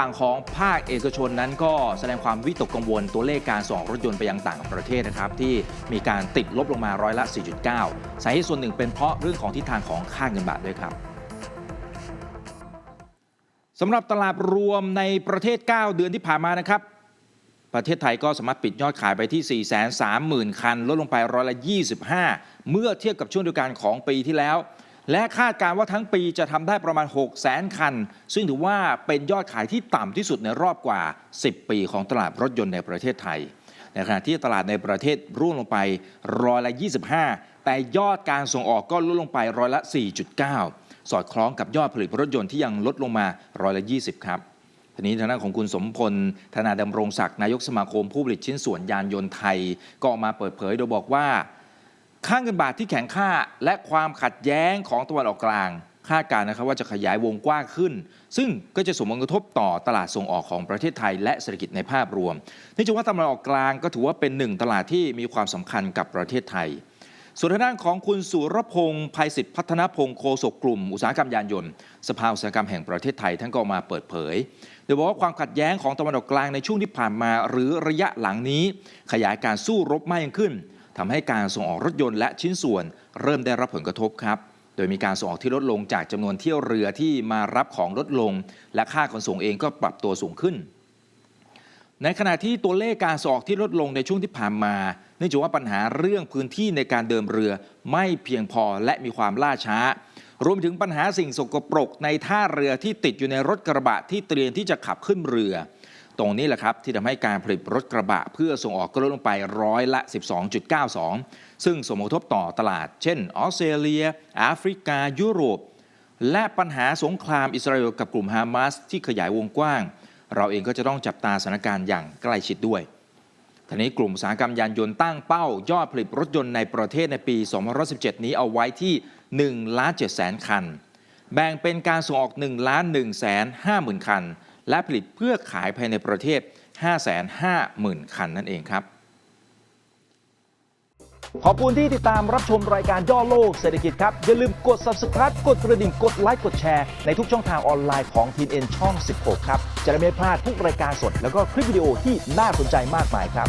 ฝั่งของภาคเอกชนนั้นก็แสดงความวิตกกังวลตัวเลขการส่งรถยนต์ไปยังต่างประเทศนะครับ ที่มีการติดลบลงมาร้อยละ 4.9 สาเหตุส่วนหนึ่งเป็นเพราะเรื่องของทิศทางของค่าเงินบาทด้วยครับสำหรับตลาดรวมในประเทศ 9 เดือนที่ผ่านมานะครับ ประเทศไทยก็สามารถปิดยอดขายไปที่ 430,000 คัน ลดลงไปร้อยละ 25 เมื่อเทียบกับช่วงเดียวกันของปีที่แล้ว และคาดการณ์ว่าทั้งปีจะทำได้ประมาณ 6 0 0 0 0คัน ซึ่งถือว่าเป็นยอดขายที่ต่ำที่สุดในรอบกว่า 10 ปีของตลาดรถยนต์ในประเทศไทย ในขณะที่ตลาดในประเทศร่วงลงไปร้อยละ 25 แต่ยอดการส่งออกก็ลดลงไปร้อยละ 4.9 สอดคล้องกับยอดผลิตรถยนต์ที่ยังลดลงมาร้อยละ 20 ครับทีนี้ทางด้านของคุณสมพล ธนาดำรงศักดิ์นายกสมาคมผู้ผลิตชิ้นส่วนยานยนต์ไทย ก็ออกมาเปิดเผยโดยบอกว่า ค่าเงินบาทที่แข็งค่าและความขัดแย้งของตะวันออกกลาง คาดการณ์นะครับว่าจะขยายวงกว้างขึ้น ซึ่งก็จะส่งผลกระทบต่อตลาดส่งออกของประเทศไทย และเศรษฐกิจในภาพรวมเนื่องจากว่าตะวันออกกลางก็ถือว่าเป็นหนึ่งตลาดที่มีความสำคัญกับประเทศไทย ส่วนทางด้านของคุณสุรพงศ์ภัยสิทธิพัฒนพงศ์โฆษกกลุ่ม อุตสาหกรรมยานยนต์สภาอุตสาหกรรมแห่งประเทศไทยท่านก็ออกมาเปิดเผยโดยบอกว่าความขัดแย้งของตะวันออกกลางในช่วงที่ผ่านมา หรือระยะหลังนี้ ขยายการสู้รบมากยิ่งขึ้น ทำให้การส่งออกรถยนต์และชิ้นส่วนเริ่มได้รับผลกระทบครับ โดยมีการส่งออกที่ลดลงจากจำนวนเที่ยวเรือที่มารับของลดลง และค่าขนส่งเองก็ปรับตัวสูงขึ้น ในขณะที่ตัวเลขการส่งออกที่ลดลงในช่วงที่ผ่านมาเนื่องจากว่าปัญหาเรื่องพื้นที่ในการเดินเรือไม่เพียงพอและมีความล่าช้ารวมถึงปัญหาสิ่งสกปรกในท่าเรือที่ติดอยู่ในรถกระบะที่เตรียมที่จะขับขึ้นเรือ ตรงนี้แหละครับที่ทำให้การผลิตรถกระบะ เพื่อส่งออกก็ลดลงไปร้อยละ 12.92 ซึ่งส่งผลกระทบต่อตลาด เช่น ออสเตรเลียแอฟริกา ยุโรป และปัญหาสงครามอิสราเอลกับกลุ่มฮามาสที่ขยายวงกว้าง เราเองก็จะต้องจับตาสถานการณ์อย่างใกล้ชิดด้วยทีนี้กลุ่มอุตสาหกรรมยานยนต์ตั้งเป้ายอดผลิตรถยนต์ในประเทศในปี 2017 นี้เอาไว้ที่1ล้าน7แสนคัน แบ่งเป็นการส่งออก1ล้าน1แสน5หมื่นคัน และผลิตเพื่อขายภายในประเทศ 5 5 0 0 0 0 คันนั่นเองครับขอบคุณที่ติดตามรับชมรายการย่อโลกเศรษฐกิจครับ อย่าลืมกด subscribe กดกระดิ่งกดไลค์กดแชร์ในทุกช่องทางออนไลน์ของทีเอ็นช่อง 16 ครับ จะได้ไม่พลาดทุกรายการสด แล้วก็คลิปวิดีโอที่น่าสนใจมากมายครับ